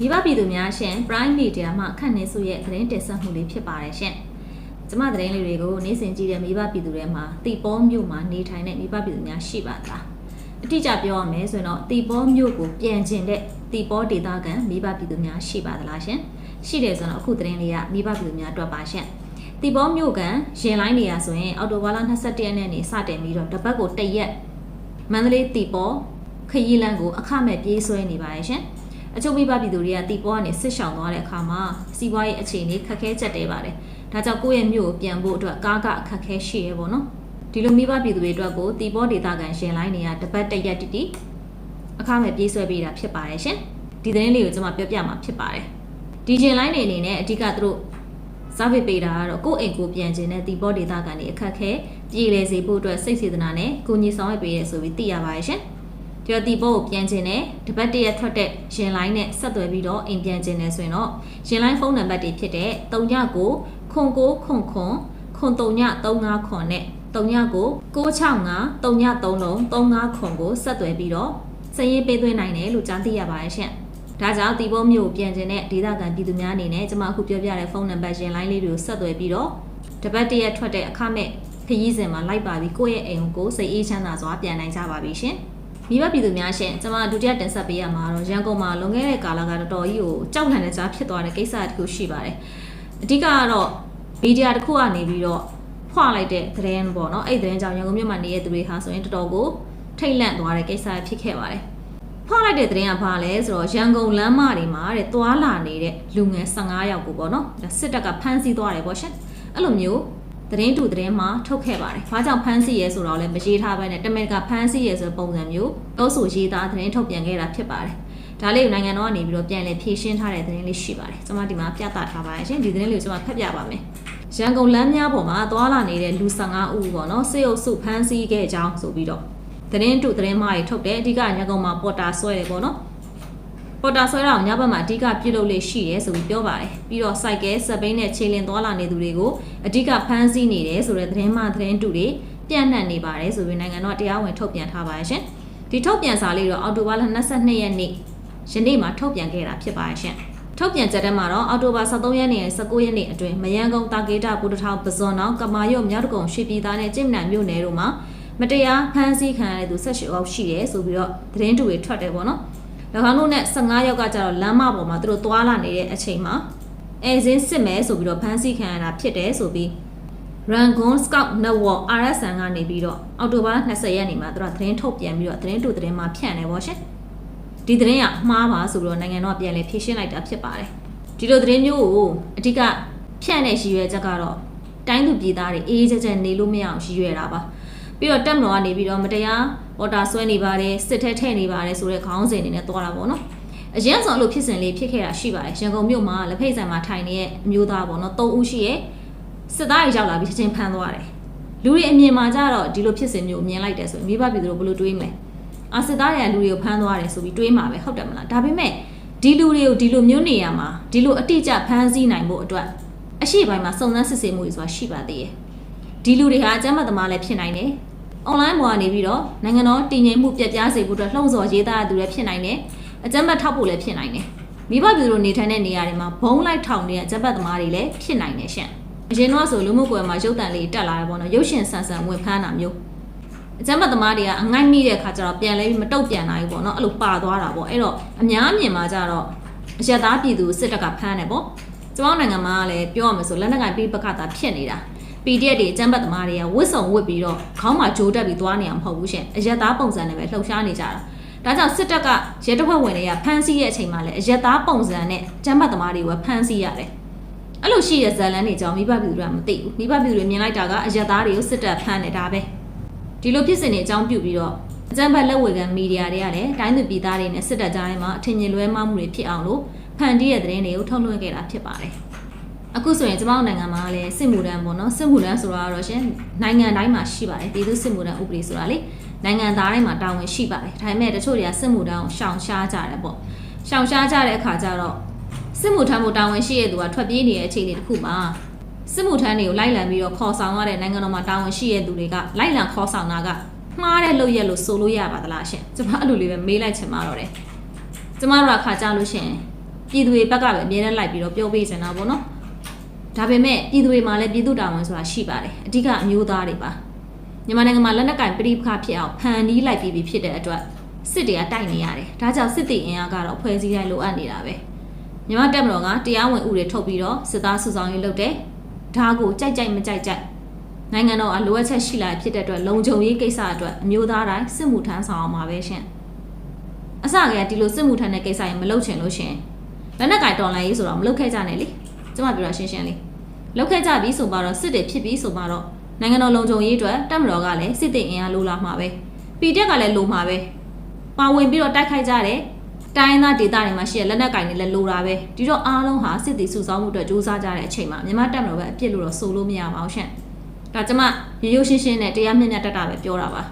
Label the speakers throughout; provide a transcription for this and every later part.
Speaker 1: မိဘပြည်သူများရှင် Prime Media မှခန့်နေစုရဲ့သတင်းတင်ဆက်မှုလေးဖြစ်ပါတယ်ရှင်။ကျမသတင်းလေးတွေကိုနေ့စဉ်ကြည့်တဲ့မိဘပြည်သူတွေမှာတီပေါမြို့မှာနေထိုင်တဲ့မိဘပြည်သူများရှိပါသလား။အတိအကျပြောရမယ်ဆိုရင်တော့တီပေါမြို့ကိုပြန်ကျင်တဲ့တီပေါဒေသခံမိဘပြည်သူများရှိပါသလားရှင်။ရှိတယ်ဆိုတော့အခုသတင်းလေးကမိဘပြည်သူများအတွက်ပါရှင်။တီပေါမြို့ကန်ရင်လိုင်းနေရဆိုရင်အော်တိုဘာလ22ရက်နေ့နေစတင်ပြီးတော့တပတ်ကိုတစ်ရက်မန္တလေးတီပေါခရီးလမ်းကိုအခမဲ့ပြေးဆွဲနေပါရဲ့ရှင်။ အချို့မိဘပြည်သူတွေကတီပေါကနေဆစ်ဆောင်သွားတဲ့အခါမှာစီးပွားရေးအခြေအနေခက်ခဲကြက်တဲပါတယ်။ဒါကြောင့်ကိုယ့်ရဲ့မြို့ကိုပြန်ဖို့အတွက်ကားကအခက်ခဲရှိရဲပေါ့နော်။ဒီလိုမိဘပြည်သူတွေအတွက်ကိုတီပေါဒေတာကန်ရှင်လိုင်းနေရတပတ်တစ်ရက်တီတီအခမဲ့ပြေးဆွဲပေးတာဖြစ်ပါတယ်ရှင်။ဒီသတင်းလေးကိုကျွန်မပြောပြမှာဖြစ်ပါတယ်။ဒီရှင်လိုင်းနေအနေနဲ့အဓိကသူတို့စားဖိပေးတာကတော့ကိုယ့်အိမ်ကိုပြန်ခြင်းနဲ့တီပေါဒေတာကန်တွေအခက်ခဲပြည်လေစေဖို့အတွက်စိတ်စေတနာနဲ့ကိုညီဆောင်ရွက်ပေးရဆိုပြီးသိရပါတယ်ရှင်။ ဒီတော့တီပို့ကိုပြန်ခြင်းနဲ့တပတ်တရက်ထွက်တဲ့ရင်လိုင်းနဲ့ဆက်သွယ်ပြီးတော့အိမ်ပြန်ခြင်းနဲ့ဆိုရင်တော့ရင်လိုင်းဖုန်းနံပါတ်တွေဖြစ်တဲ့39ခွန်9ခွန်ခွန်ခွန်3935ခွန်နဲ့39 665 393လုံး35ခွန်ကိုဆက်သွယ်ပြီးတော့စည်ရေးပေးသွင်းနိုင်တယ်လို့ကြားသိရပါတယ်ရှင်။ဒါကြောင့်တီပို့မျိုးပြန်ခြင်းနဲ့ဒေသခံပြည်သူများအနေနဲ့ကျွန်မအခုပြောပြတဲ့ဖုန်းနံပါတ်ရင်လိုင်းလေးတွေကိုဆက်သွယ်ပြီးတော့တပတ်တရက်ထွက်တဲ့အခမဲ့ခရီးစဉ်မှာလိုက်ပါပြီးကိုယ့်ရဲ့အိမ်ကိုစိတ်အေးချမ်းသာစွာပြန်နိုင်ကြပါပြီရှင်။ မိဘပြည်သူများရှင်ကျွန်မဒုတိယတင်ဆက်ပေးရမှာတော့ရန်ကုန်မှာလွန်ခဲ့တဲ့ကာလကတော်တော်ကြီးကိုကြောက်လန့်တဲ့ကြားဖြစ်သွားတဲ့ကိစ္စတစ်ခုရှိပါတယ်အဓိကကတော့မီဒီယာတစ်ခုကနေပြီးတော့ဖွာလိုက်တဲ့သတင်းပေါ့နော်အဲ့သတင်းကြောင့်ရန်ကုန်မြို့မှာနေတဲ့သူတွေဟာဆိုရင်တော်တော်ကိုထိတ်လန့်သွားတဲ့ကိစ္စဖြစ်ခဲ့ပါတယ်ဖွာလိုက်တဲ့သတင်းကဘာလဲဆိုတော့ရန်ကုန်လမ်းမတွေမှာတဲ့သွာလာနေတဲ့လူငယ်15ယောက်ကိုပေါ့နော်စစ်တပ်ကဖမ်းဆီးသွားတယ်ပေါ့ရှင်အဲ့လိုမျိုး သတင်းတူသတင်းမှာထုတ်ခဲ့ပါတယ်။ဘာကြောင့်ဖမ်းဆီးရဲဆိုတော့လည်းမရေးထားဘဲနဲ့တမန်ကဖမ်းဆီးရဲဆိုပုံစံမျိုးတောဆိုရေးသားသတင်းထုတ်ပြန်ခဲ့တာဖြစ်ပါတယ်။ဒါလေးကိုနိုင်ငံတော်ကနေပြီးတော့ပြန်လည်ဖြည့်ရှင်းထားတဲ့သတင်းလေးရှိပါတယ်။ကျွန်မဒီမှာပြသထားပါတယ်ရှင်။ဒီသတင်းလေးကိုကျွန်မဖတ်ပြပါမယ်။ရန်ကုန်လမ်းများပေါ်မှာသွာလာနေတဲ့လူ15ဦးပေါ့နော်စေအုပ်စုဖမ်းဆီးခဲ့ကြောင်းဆိုပြီးတော့သတင်းတူသတင်းမှားတွေထုတ်တယ်အဓိကရန်ကုန်မှာပေါ်တာဆွဲတယ်ပေါ့နော် ပေါ်တာဆွဲတာကိုညဘက်မှာအဓိကပြုလုပ်လေးရှိတယ်ဆိုပြီးပြောပါတယ်ပြီးတော့စိုက်ကဲစက်ဘိန်းနဲ့ခြေလင်သွားလာနေသူတွေကိုအဓိကဖမ်းဆီးနေတယ်ဆိုတဲ့သတင်းမှသတင်းတူတွေပြန့်နှံ့နေပါတယ်ဆိုပြီးနိုင်ငံတော်တရားဝင်ထုတ်ပြန်ထားပါတယ်ရှင်ဒီထုတ်ပြန်စာလေးတော့အော်တိုဘာလ22ရက်နေ့ယနေ့မှာထုတ်ပြန်ခဲ့တာဖြစ်ပါတယ်ရှင်ထုတ်ပြန်ချက်ထဲမှာတော့အော်တိုဘာ23ရက်နေ့နဲ့19ရက်နေ့အတွင်းမယန်းကုန်းတာကေတာဘူတထောင်ပဇွန်အောင်ကမာရုတ်မြောက်တကုံရွှေပြည်သားနဲ့ကျင့်မနံမြို့နယ်တို့မှာမတရားဖမ်းဆီးခံရတဲ့သူ၁၈ယောက်ရှိတယ်ဆိုပြီးတော့သတင်းတူတွေထွက်တယ်ပေါ့နော်၎ င်းတို့နဲ့15ယောက်ကကြတော့လမ်းမပေါ်မှာသူတို့သွာလာနေတဲ့အချိန်မှာအဲစင်းစစ်မယ်ဆိုပြီးတော့ဖမ်းဆီးခံရတာဖြစ်တယ်ဆိုပြီး Rangoon Scout Network RSN ကနေပြီးတော့အောက်တိုဘာ20ရက်နေ့မှာသူတို့သတင်းထုတ်ပြန်ပြီးတော့သတင်းတူသတင်းမှာဖြန့်တယ်ပေါ့ရှင်ဒီသတင်းကအမှားပါဆိုပြီးတော့နိုင်ငံတော်ပြန်လည်ဖြေရှင်းလိုက်တာဖြစ်ပါတယ်ဒီလိုသတင်းမျိုးကိုအဓိကဖြန့်တဲ့ရည်ရွယ်ချက်ကတော့တိုင်းသူပြည်သားတွေအေးအေးချမ်းချမ်းနေလို့မရအောင်ရည်ရွယ်တာပါပြီးတော့တက်မတော်ကနေပြီးတော့မတရား ပေါ်တာဆွဲနေပါတယ်စစ်ထဲထဲနေပါတယ်ဆိုတဲ့ခေါင်းစဉ်တွေနဲ့တွားတာပေါ့နော်အရင်ဆုံးအဲ့လိုဖြစ်စဉ်လေးဖြစ်ခဲ့တာရှိပါတယ်ရန်ကုန်မြို့မှာလက်ဖိတ်ဆိုင်မှာထိုင်နေတဲ့အမျိုးသားပေါ့နော်၃ဦးရှိရဲ့စစ်သားတွေရောက်လာပြီးချက်ချင်းဖမ်းသွားတယ်လူတွေအမြင်မှာကြတော့ဒီလိုဖြစ်စဉ်မျိုးမြင်လိုက်တယ်ဆိုရင်မိဘပြည်သူတို့ဘယ်လိုတွေးမလဲအာစစ်သားတွေကလူတွေကိုဖမ်းသွားတယ်ဆိုပြီးတွေးမှာပဲဟုတ်တယ်မလားဒါပေမဲ့ဒီလူတွေကိုဒီလိုမျိုးနေရမှာဒီလိုအတိအကျဖမ်းဆီးနိုင်ဖို့အတွက်အရှိပိုင်းမှာစုံစမ်းစစ်ဆေးမှုတွေဆိုတာရှိပါသေးတယ်ဒီလူတွေဟာအကြမ်းဖက်သမားလည်းဖြစ်နိုင်တယ်။ online ပေါ်ကနေပြီးတော့နိုင်ငံတော်တည်ငြိမ်မှုပြတ်ပြားစေဖို့အတွက်လှုံ့ဆော်ရေးသားသူလည်းဖြစ်နိုင်တယ်။အကြမ်းဖက်ထောက်ဖို့လည်းဖြစ်နိုင်တယ်။မိဘပြည်သူတို့နေထိုင်တဲ့နေရာတွေမှာဘုံလိုက်ထောင်နေတဲ့အကြမ်းဖက်သမားတွေလည်းဖြစ်နိုင်တယ်ရှင့်။အရင်တော့ဆိုလူမှုကွယ်မှာရုပ်တံလေးတက်လာတယ်ပေါ့နော်။ရုပ်ရှင်ဆန်ဆန်ဝင်ဖမ်းတာမျိုး။အကြမ်းဖက်သမားတွေကအငိုက်မိတဲ့ခါကျတော့ပြန်လဲပြီးမတုတ်ပြန်နိုင်ဘူးပေါ့နော်။အဲ့လိုပါသွားတာပေါ့။အဲ့တော့အများမြင်မှာကြတော့အရက်သားပြည်သူစစ်တပ်ကဖမ်းတယ်ပေါ့။ကျွန်တော်နိုင်ငံမှာလည်းပြောရမယ်ဆိုလက်နက်ကင်ပြပခတာဖြစ်နေတာ။ PDF တွေအကြမ်းဖက်သမားတွေကဝစ်စုံဝစ်ပြီးတော့ခေါင်းမှာဂျိုးတက်ပြီးသွားနေအောင်မဟုတ်ဘူးရှင်အရက်သားပုံစံနဲ့ပဲလှုပ်ရှားနေကြတာဒါကြောင့်စစ်တပ်ကရဲတပ်ဖွဲ့ဝင်တွေကဖမ်းဆီးရဲ့အချိန်မှာလည်းအရက်သားပုံစံနဲ့ကျမ်းပတ်သမားတွေကဖမ်းဆီးရတယ်အဲ့လိုရှိတဲ့ဇာလန်တွေကြောင့်မိဘပြည်သူတွေကမသိဘူးမိဘပြည်သူတွေမြင်လိုက်တာကအရက်သားတွေကိုစစ်တပ်ဖမ်းနေတာပဲဒီလိုဖြစ်စဉ်တွေအကြောင်းပြုပြီးတော့အကြမ်းဖက်လက်ဝေခံမီဒီယာတွေကလည်းတိုင်းသူပြည်သားတွေနဲ့စစ်တပ်ကြားထဲမှာအထင်ကြီးလွဲမှားမှုတွေဖြစ်အောင်လို့ဖန်တီးတဲ့သတင်းတွေကိုထုတ်လွှင့်ခဲ့တာဖြစ်ပါတယ် အခုဆိုရင်ကျမတို့နိုင်ငံမှာလည်းစစ်မှုထမ်းပေါ့နော်စစ်မှုထမ်းဆိုတာကတော့ရှင်နိုင်ငံတိုင်းမှာရှိပါတယ်ပြည်သူစစ်မှုထမ်းဥပဒေဆိုတာလေနိုင်ငံသားတိုင်းမှာတာဝန်ရှိပါတယ်ဒါပေမဲ့တချို့တွေကစစ်မှုထမ်းကိုရှောင်ရှားကြတယ်ပေါ့ရှောင်ရှားကြတဲ့အခါကျတော့စစ်မှုထမ်းဖို့တာဝန်ရှိတဲ့သူကထွက်ပြေးနေတဲ့အခြေအနေတစ်ခုမှာစစ်မှုထမ်းတွေကိုလိုက်လံပြီးတော့ခေါ်ဆောင်ရတဲ့နိုင်ငံတော်မှာတာဝန်ရှိတဲ့သူတွေကလိုက်လံခေါ်ဆောင်တာကမှားတဲ့လုပ်ရက်လို့ဆိုလို့ရပါသလားရှင်ကျမအဲ့လိုလေးပဲမေးလိုက်ချင်ပါတော့တယ်ကျမတို့ကခါကြလို့ရှင်ပြည်သူတွေဘက်ကပဲအမြဲတမ်းလိုက်ပြီးတော့ပြောပေးချင်တာပေါ့နော် ဒါပေမဲ့ပြည်သူတွေမှာလည်းပြည်သူတာဝန်ဆိုတာရှိပါတယ်အဓိကအမျိုးသားတွေပါမြန်မာနိုင်ငံမှာလက်နက်ကင်ပြိပခဖြစ်အောင်ဖန်တီးလိုက်ပြီးပြီဖြစ်တဲ့အတွက်စစ်တွေကတိုက်နေရတယ်ဒါကြောင့်စစ်တီအင်အားကတော့ဖွဲ့စည်းတိုင်းလိုအပ်နေတာပဲမြန်မာတပ်မတော်ကတရားဝင်ဥတွေထုတ်ပြီးတော့စစ်သားစုဆောင်ရေးလုပ်တယ်ဒါကိုကြိုက်ကြိုက်မကြိုက်ကြိုက်နိုင်ငံတော်အလိုအပ်ချက်ရှိလာဖြစ်တဲ့အတွက်လုံခြုံရေးကိစ္စအတွက်အမျိုးသားတိုင်းစစ်မှုထမ်းဆောင်အောင်ပါပဲရှင်။အစကဒီလိုစစ်မှုထမ်းတဲ့ကိစ္စရင်မလုပ်ချင်လို့ရှင်လက်နက်ကင်တော်လိုင်းရေးဆိုတော့မလုပ်ခဲ့ကြနဲ့လေ။ကျမပြောတာရှင်းရှင်းလေး။ လုပ်ခဲ့ကြပြီဆိုပါတော့စစ်တွေဖြစ်ပြီဆိုပါတော့နိုင်ငံတော်လုံခြုံရေးအတွက်တပ်မတော်ကလည်းစစ်တေအင်အားလိုလာမှာပဲ။ပီတက်ကလည်းလိုမှာပဲ။ပါဝင်ပြီးတော့တိုက်ခိုက်ကြတယ်။တိုင်းသားဒေသတွေမှာရှိတဲ့လက်နက်ကင်တွေလည်းလိုတာပဲ။ဒီတော့အားလုံးဟာစစ်တီစုဆောင်းမှုအတွက်စူးစမ်းကြတဲ့အချိန်မှာမြန်မာတပ်မတော်ပဲအပြစ်လို့တော့ဆိုလို့မရပါဘူးရှင်။ဒါကျမရိုးရိုးရှင်းရှင်းနဲ့တရားမျှမျှတတပဲပြောတာပါ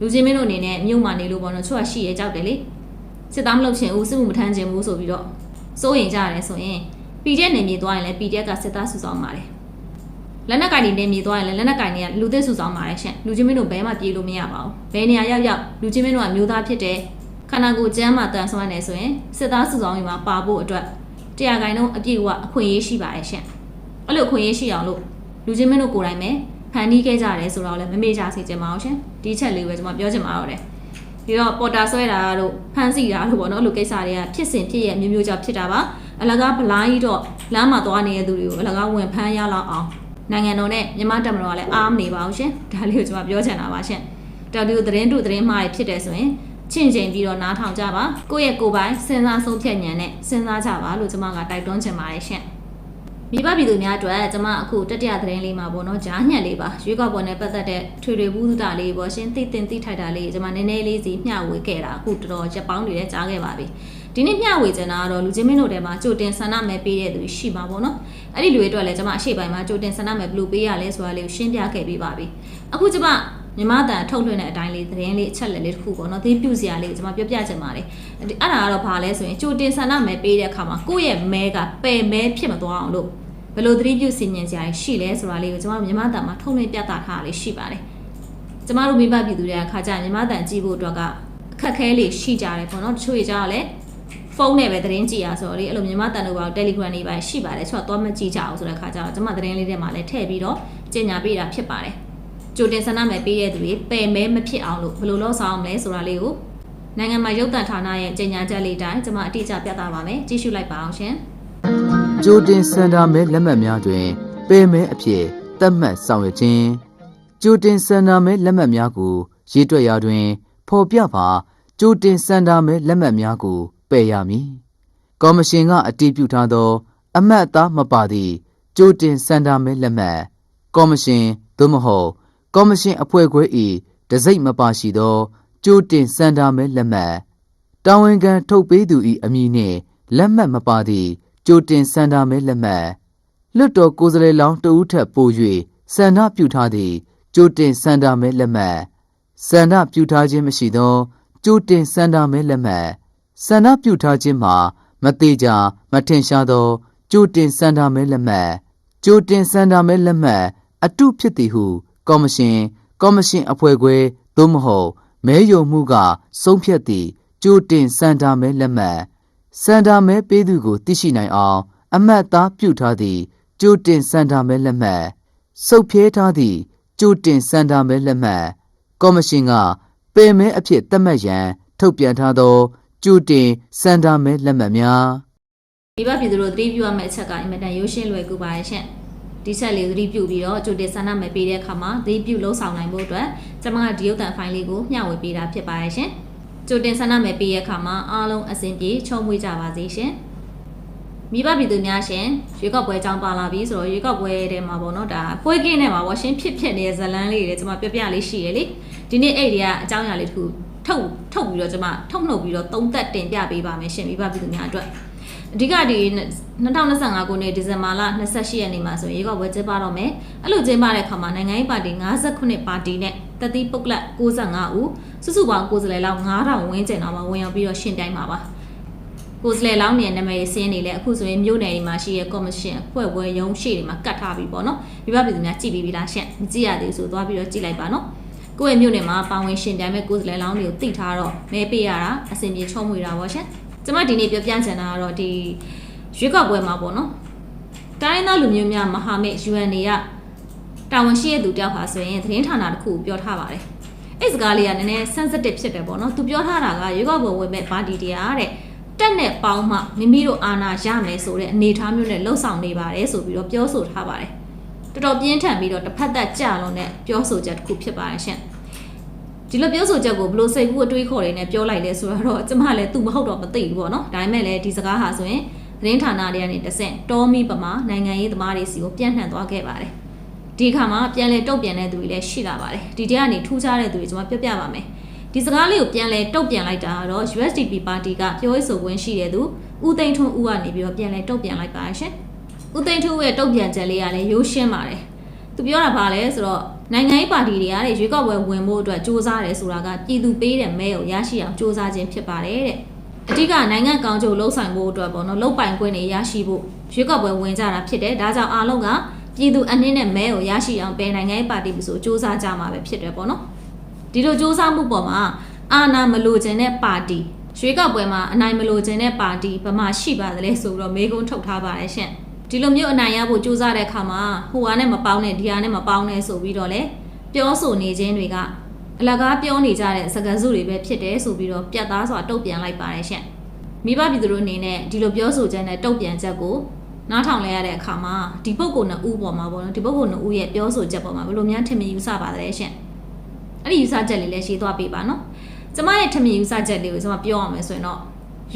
Speaker 1: လူချင်းမင်းတို့အနေနဲ့မြို့မှာနေလို့ပေါ့နော်ချွတ်ရှိရဲကြောက်တယ်လေစစ်သားမလုပ်ချင်ဘူးစစ်မှုမထမ်းချင်ဘူးဆိုပြီးတော့စိုးရင်ကြရတယ်ဆိုရင် ပီကျက်နေမြေသွားရင်လည်းပီကျက်ကစစ်သားစုဆောင်ပါတယ်လက်နက်ကင်တွေနေမြေသွားရင်လည်းလက်နက်ကင်တွေကလူသစ်စုဆောင်ပါတယ်ရှင်လူချင်းမင်းတို့ဘဲမှပြေးလို့မရပါဘူးဘယ်နေရာရောက်ရောက်လူချင်းမင်းတို့ကမျိုးသားဖြစ်တဲ့ခန္ဓာကိုယ်ကျမ်းမှာတန်ဆွမ်းနေဆိုရင်စစ်သားစုဆောင်ရင်မှာပါဖို့အတွက်တရားကိုင်တော့အပြည့်အဝအခွင့်အရေးရှိပါတယ်ရှင်အဲ့လိုအခွင့်အရေးရှိအောင်လို့လူချင်းမင်းတို့ကိုယ်တိုင်ပဲဖန်တီးခဲ့ကြတယ်ဆိုတော့လည်းမမေ့ကြစေချင်ပါအောင်ရှင်ဒီချက်လေးပဲကျွန်မပြောချင်ပါတော့တယ်ဒီတော့ပေါ်တာဆွဲတာတို့ဖန်စီတာတို့ပေါ့နော်အဲ့လိုကိစ္စတွေကဖြစ်စဉ်ဖြစ်ရဲ့မျိုးမျိုးကြောင့်ဖြစ်တာပါ အလကားဗလိုင်းတော့လမ်းမှာသွားနေတဲ့သူတွေကိုအလကားဝင်ဖမ်းရလောက်အောင်နိုင်ငံတော်နဲ့မြန်မာတပ်မတော်ကလည်းအားမနေပါဘူးရှင်ဒါလေးကိုကျွန်မပြောချင်တာပါရှင်တော်ဒီကိုသတင်းတို့သတင်းမှားတွေဖြစ်တယ်ဆိုရင်ချင့်ချိန်ပြီးတော့နားထောင်ကြပါကိုယ့်ရဲ့ကိုယ်ပိုင်စဉ်းစားဆုံးဖြတ်ဉာဏ်နဲ့စဉ်းစားကြပါလို့ကျွန်မကတိုက်တွန်းချင်ပါတယ်ရှင်မိဘပြည်သူများအတွက်ကျွန်မအခုတတိယသတင်းလေးမှာပေါ့နော်ဂျားညက်လေးပါရွေးကောက်ပွဲနဲ့ပတ်သက်တဲ့ထွေထွေဘူးတာလေးပေါ့ရှင်သိတင်သိထိုက်တာလေးကျွန်မနည်းနည်းလေးစီမျှဝေခဲ့တာအခုတော်တော်ချက်ပေါင်းတွေလည်းကြားခဲ့ပါပြီ ဒီနေ့မျှဝေချင်တာကတော့လူချင်းမင်းတို့ထဲမှာကြိုတင်ဆန္ဒမဲပေးတဲ့သူရှိမှာပေါ့နော်အဲ့ဒီလူတွေအတွက်လည်းကျွန်မအရှိပိုင်းမှာကြိုတင်ဆန္ဒမဲဘယ်လိုပေးရလဲဆိုတာလေးကိုရှင်းပြခဲ့ပေးပါပြီအခုကျွန်မမြမတန်ထုတ်လွှင့်တဲ့အတိုင်းလေးသတင်းလေးအချက်လက်လေးတစ်ခုပေါ့နော်ဒီပြုစရာလေးကိုကျွန်မပြောပြချင်ပါတယ်အဲ့ဒါကတော့ဘာလဲဆိုရင်ကြိုတင်ဆန္ဒမဲပေးတဲ့အခါမှာကိုယ့်ရဲ့မဲကပယ်မဲဖြစ်မသွားအောင်လို့ဘယ်လိုသတိပြုစီမံစရာရှိလဲဆိုတာလေးကိုကျွန်တော်တို့မြန်မာတန်မှာထုံးလွှင့်ပြသထားတာလေးရှိပါတယ်။ကျွန်တော်တို့မိဘပြည်သူတွေကခါကြမြန်မာတန်ကြည့်ဖို့အတွက်ကအခက်ခဲလေးရှိကြတယ်ပေါ့နော်။တချို့ကြတော့လည်း ဖုန်းနဲ့ပဲသတင်းကြည့်ရဆိုတော့လေအဲ့လိုမြန်မာတန်တို့က Telegram တွေပါရှိပါတယ်။ကျွန်တော်သွားမကြည့်ကြအောင်ဆိုတဲ့ခါကျတော့ကျွန်မသတင်းလေးတွေမှာလည်းထည့်ပြီးတော့ကြေညာပေးတာဖြစ်ပါတယ်။ကြိုတင်ဆန္ဒမဲ့ပေးတဲ့သူတွေပယ်မဲမဖြစ်အောင်လို့ဘယ်လိုလုပ်ဆောင်အောင်လဲဆိုတာလေးကိုနိုင်ငံမှာရုပ်သံဌာနရဲ့ကြေညာချက်လေးတိုင်းကျွန်မအတိအကျပြသပါမယ်။ကြည့်ရှုလိုက်ပါအောင်ရှင်။
Speaker 2: ကြိုတင်စင်တာမဲလက်မှတ်များတွင်ပယ်မဲအဖြစ်သတ်မှတ်ဆောင်ရွက်ခြင်းကြိုတင်စင်တာမဲလက်မှတ်များကိုရေးတွက်ရာတွင် ဖော်ပြပါကြိုတင်စင်တာမဲလက်မှတ်များကို ပယ်ရမည်ကော်မရှင်ကအတည်ပြုထားသော အမှတ်အသားမပါသည့်ကြိုတင်စင်တာမဲလက်မှတ်ကော်မရှင်သို့မဟုတ်ကော်မရှင်အဖွဲ့ခွဲ၏တစိုက်မပါရှိသောကြိုတင်စင်တာမဲလက်မှတ်တာဝန်ခံထုတ်ပေးသူ၏အမည်နှင့်လက်မှတ်မပါသည့်ကြိုတင်စန္ဒာမဲလက်မှတ်လွတ်တော်ကိုယ်စားလှယ်လောင်းတဦးထက်ပို၍စန္ဒပြုထားသည့်ကြိုတင်စန္ဒာမဲလက်မှတ်စန္ဒပြုထားခြင်းမရှိသောကြိုတင်စန္ဒာမဲလက်မှတ် စန္ဒပြုထားခြင်းမှာမသေးကြမထင်ရှားသောကြိုတင်စန္ဒာမဲလက်မှတ်ကြိုတင်စန္ဒာမဲလက်မှတ်အတုဖြစ်သည်ဟု ကော်မရှင် ကော်မရှင်အဖွဲ့ခွဲသို့မဟုတ်မဲယုံမှုကဆုံးဖြတ်သည့်ကြိုတင်စန္ဒာမဲလက်မှတ်စန္ဒာမဲပေးသူကိုသိရှိနိုင်အောင် အမှတ်အသားပြုထားသည့်ကြိုတင်စန္ဒာမဲလက်မှတ်စုပ်ဖြဲထားသည့်ကြိုတင်စန္ဒာမဲလက်မှတ်ကော်မရှင်ကပယ်မဲအဖြစ်သတ်မှတ်ရန်ထုတ်ပြန်ထားသော ကြိုတင်စန္ဒာမဲလက်မှတ်များ
Speaker 1: မိဘပြည်သူတို့သတိပြုရမယ့်အချက်ကအင်မတန်ရိုးရှင်းလွယ်ကူပါရဲ့ရှင့်ဒီချက်လေးသတိပြုပြီးတော့ကြိုတင်ဆန္ဒမဲ့ပေးတဲ့အခါမှာသတိပြုလှုပ်ဆောင်နိုင်ဖို့အတွက်ကျွန်မကဒီရုပ်သံဖိုင်လေးကိုမျှဝေပေးတာဖြစ်ပါရဲ့ရှင်ကြိုတင်ဆန္ဒမဲ့ပေးတဲ့အခါမှာအားလုံးအဆင်ပြေချုံမွေးကြပါစေရှင်မိဘပြည်သူများရှင်ရွေးကောက်ပွဲကြောင်းပါလာပြီဆိုတော့ရွေးကောက်ပွဲထဲမှာပေါ့နော်ဒါပွဲကင်းထဲမှာပေါ့ရှင်ဖြစ်ဖြစ်နေတဲ့ဇလန်းလေးတွေကျွန်မပြပြလေးရှိရလေဒီနေ့အဲ့ဒီကအကြောင်းအရာလေးတစ်ခု ထုတ်ထုတ်ပြီးတော့ကျွန်မထုတ်နှုတ်ပြီးတော့သုံးသက်တင်ပြပေးပါမယ်ရှင်မိဘပြည်သူများအတွက်အဓိကဒီ2025ခုနှစ်ဒီဇင်ဘာလ28ရက်နေ့မှာဆိုရင်ရေကောက်ပွဲကျင်းပတော့မယ်အဲ့လိုကျင်းပတဲ့အခါမှာနိုင်ငံရေးပါတီ59ပါတီနဲ့တတိပုဂ္ဂလ65ဦးစုစုပေါင်းကိုယ်စားလှယ်လောက်9000ဝန်းကျင်တော့မှဝင်ရောက်ပြီးတော့ရှင်းပြိုင်ပါပါကိုယ်စားလှယ်လောင်းနေနာမည်စင်းနေလဲအခုဆိုရင်မြို့နယ်တွေမှာရှိရဲ့ကော်မရှင်အဖွဲ့ပွဲရုံးရှိတွေမှာကတ်ထားပြီပေါ့နော်ပြပပြည်သူများကြည့်ပြီးပြီလားရှင့်မကြည့်ရသေးဘူးဆိုသွားပြီးတော့ကြည့်လိုက်ပါနော် ကိုယ့်ရဲ့မြို့နယ်မှာပါဝင်ရှင်ပြိုင်မဲ့ကိုယ်စားလှယ်လောင်းတွေကိုတိထားတော့မဲပေးရတာအဆင်ပြေချုံးမွေတာပေါ့ရှင်ကျမဒီနေ့ပြောပြချင်တာကတော့ဒီရွေးကောက်ပွဲမှာပေါ့နော်တိုင်းသားလူမျိုးများမဟာမိတ် UN တွေကတာဝန်ရှိတဲ့သူတယောက်ပါဆိုရင်သတင်းဌာနတစ်ခုကိုပြောထားပါတယ်အဲ့စကားလေးကနည်းနည်း sensitive ဖြစ်တယ်ပေါ့နော်သူပြောထားတာကရွေးကောက်ပွဲဝင်မဲ့ပါတီတရားတဲ့တက်နဲ့ပေါင်းမှမိမိတို့အာဏာရမယ်ဆိုတဲ့အနေအထားမျိုးနဲ့လှုပ်ဆောင်နေပါတယ်ဆိုပြီးတော့ပြောဆိုထားပါတယ် တော်တော်ပြင်းထန်ပြီးတော့တစ်ဖက်သက်ကြလုံးနဲ့ပြောဆိုချက်တစ်ခုဖြစ်ပါတယ်ရှင်ဒီလိုပြောဆိုချက်ကိုဘလို့စိတ်ကူးအတွေးခေါ်တွေနဲ့ပြောလိုက်လဲဆိုတော့ကျမလည်းသူ့မဟုတ်တော့မသိဘူးပေါ့နော်ဒါပေမဲ့လည်းဒီစကားဟာဆိုရင်သတင်းဌာနတွေကနေတဆင့်တောမီပမာနိုင်ငံရေးသမားတွေစီကိုပြန့်နှံ့သွားခဲ့ပါတယ်ဒီအခါမှာပြန်လဲတုတ်ပြန်တဲ့သူတွေလည်းရှိလာပါတယ်ဒီတဲကနေထူးခြားတဲ့သူတွေကျွန်မပြောပြပါမယ်ဒီစကားလေးကိုပြန်လဲတုတ်ပြန်လိုက်တာကတော့ USDP ပါတီကပြောရေးဆိုခွင့်ရှိတဲ့သူဦးသိန်းထွန်းဦးကနေပြီးတော့ပြန်လဲတုတ်ပြန်လိုက်ပါရှင် ဦးသိန်းထွန်းဦးရဲ့တုတ်ပြန်ချက်လေးကလည်းရိုးရှင်းပါတယ် သူပြောတာဘာလဲဆိုတော့နိုင်ငံရေးပါတီတွေကတဲ့ရွေးကောက်ပွဲဝင်ဖို့အတွက်စ조사တယ်ဆိုတာကပြည်သူပေးတဲ့မဲကိုရရှိအောင်စ조사ခြင်းဖြစ်ပါတယ်တဲ့အဓိကနိုင်ငံကောင်ချုပ်လှုပ်ဆောင်ဖို့အတွက်ပေါ့နော်လှုပ်ပိုင်ခွင့်တွေရရှိဖို့ရွေးကောက်ပွဲဝင်ကြတာဖြစ်တယ်ဒါကြောင့်အားလုံးကပြည်သူအနှင်းနဲ့မဲကိုရရှိအောင်ပယ်နိုင်ငံရေးပါတီမဆိုစ조사ကြမှာပဲဖြစ်တယ်ပေါ့နော်ဒီလိုစ조사မှုပေါ်မှာအာဏာမလိုချင်တဲ့ပါတီရွှေကောက်ပွဲမှာအနိုင်မလိုချင်တဲ့ပါတီဘယ်မှာရှိပါသလဲဆိုတော့မေးခွန်းထုတ်ထားပါတယ်ရှင် ဒီလိုမျိုးအနိုင်ရဖို့ကြိုးစားတဲ့အခါမှာဟိုဟာနဲ့မပေါင်းနဲ့ဒီဟာနဲ့မပေါင်းနဲ့ဆိုပြီးတော့လေပြောဆိုနေခြင်းတွေကအလကားပြောနေကြတဲ့စကားစုတွေပဲဖြစ်တယ်ဆိုပြီးတော့ပြတ်သားစွာတုတ်ပြန်လိုက်ပါတယ်ရှင်မိဘပြည်သူတို့အနေနဲ့ဒီလိုပြောဆိုချက်နဲ့တုတ်ပြန်ချက်ကိုနားထောင်လဲရတဲ့အခါမှာဒီပုဂ္ဂိုလ်နှစ်ဦးပေါ်မှာပေါ့နော်ဒီပုဂ္ဂိုလ်နှစ်ဦးရဲ့ပြောဆိုချက်ပေါ်မှာဘယ်လိုများထင်မြင်ယူဆပါသလဲရှင်အဲ့ဒီယူဆချက်လေးလည်းရှင်းသွားပေးပါနော်ကျမရဲ့ထင်မြင်ယူဆချက်လေးကိုကျွန်မပြောအောင်မယ်ဆိုရင်တော့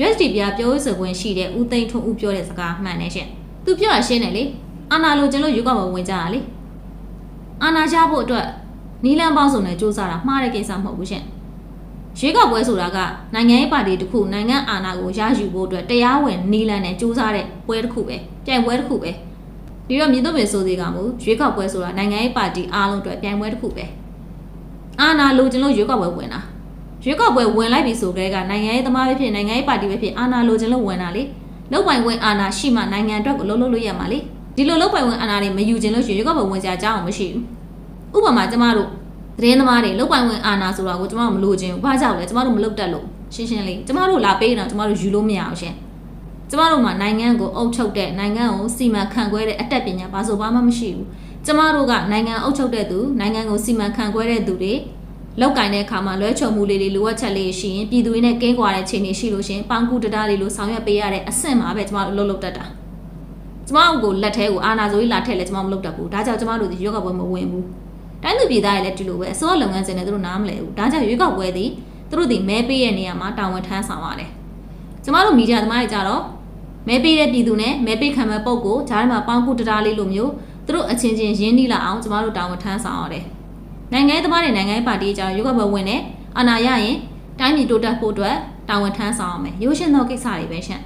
Speaker 1: USD ပြပြောရေးဆိုခွင့်ရှိတဲ့ဦးသိန်းထွန်းဦးပြောတဲ့စကားမှန်တယ်ရှင် သူပြောတာရှင်းတယ်လေအာနာလိုချင်လို့ယူကောက်မဝင်ကြတာလေအာနာရဖို့အတွက်နီလန်ပေါင်းစုံနဲ့စူးစမ်းတာမှားတဲ့ကိစ္စမဟုတ်ဘူးရှင်ရွေးကောက်ပွဲဆိုတာကနိုင်ငံရေးပါတီတစ်ခုနိုင်ငံအာဏာကိုရယူဖို့အတွက်တရားဝင်နီလန်နဲ့စူးစမ်းတဲ့ပွဲတစ်ခုပဲပြိုင်ပွဲတစ်ခုပဲပြီးတော့မြင့်သွမေဆိုသေးကမူရွေးကောက်ပွဲဆိုတာနိုင်ငံရေးပါတီအားလုံးအတွက်ပြိုင်ပွဲတစ်ခုပဲအာဏာလိုချင်လို့ရွေးကောက်ပွဲဝင်တာရွေးကောက်ပွဲဝင်လိုက်ပြီဆိုကြတဲ့ကနိုင်ငံရေးသမားပဲဖြစ်နိုင်ငံရေးပါတီပဲဖြစ်အာဏာလိုချင်လို့ဝင်တာလေ လောက်ပိုင်ဝင်အာဏာရှိမှနိုင်ငံအတွက်ကိုလုံးလုံးလို့ရမှာလေဒီလိုလောက်ပိုင်ဝင်အာဏာတွေမယူခြင်းလို့ရှိရင်ရွေးကောက်ပွဲဝင်ကြကြအောင်မရှိဘူးဥပမာကျမတို့သတင်းသမားတွေလောက်ပိုင်ဝင်အာဏာဆိုတာကိုကျမတို့မလိုချင်ဘူးဘာကြောင့်လဲကျမတို့မလုပ်တတ်လို့ရှင်းရှင်းလေးကျမတို့လာပေးတော့ကျမတို့ယူလို့မရအောင်ရှင်ကျမတို့မှာနိုင်ငံကိုအုပ်ချုပ်တဲ့နိုင်ငံကိုစီမံခန့်ခွဲတဲ့အတတ်ပညာဘာဆိုဘာမှမရှိဘူးကျမတို့ကနိုင်ငံအုပ်ချုပ်တဲ့သူနိုင်ငံကိုစီမံခန့်ခွဲတဲ့သူတွေ လောက်ကင်တဲ့အခါမှာလွဲချော်မှုလေးတွေလိုအပ်ချက်လေးရှိရင်ပြည်သူတွေနဲ့ကင်းကွာတဲ့ခြေနေရှိလို့ရှင်ပန်းကူတတားလေးလိုဆောင်ရွက်ပေးရတဲ့အဆင့်မှာပဲကျမတို့လှုပ်လှုပ်တတ်တာကျမတို့ကိုလက်ထဲကိုအာနာဆိုကြီးလာထည့်လဲကျမမလုပ်တတ်ဘူးဒါကြောင့်ကျမတို့ဒီရွေးကောက်ပွဲမဝင်ဘူးတိုင်းသူပြည်သားတွေလည်းဒီလိုပဲအစိုးရလုပ်ငန်းစဉ်နဲ့သူတို့နားမလဲဘူးဒါကြောင့်ရွေးကောက်ပွဲသည်သူတို့ဒီမဲပေးရဲ့နေရာမှာတာဝန်ထမ်းဆောင်ရတယ်ကျမတို့မီဒီယာသမားတွေကြတော့မဲပေးတဲ့ပြည်သူနဲ့မဲပေးခံမဲ့ပုံကိုဂျားထဲမှာပေါင်းကူတတားလေးလိုမျိုးသူတို့အချင်းချင်းရင်းနှီးလာအောင်ကျမတို့တာဝန်ထမ်းဆောင်ရတယ် နိုင်ငံရေးသမားတွေနိုင်ငံရေးပါတီကြောင့်ရွေးကောက်ပွဲဝင်တဲ့အာဏာရရင်တိုင်းပြည်တိုးတက်ဖို့အတွက်တာဝန်ထမ်းဆောင်အောင်မယ်ရိုးရှင်းသောကိစ္စတွေပဲရှင့်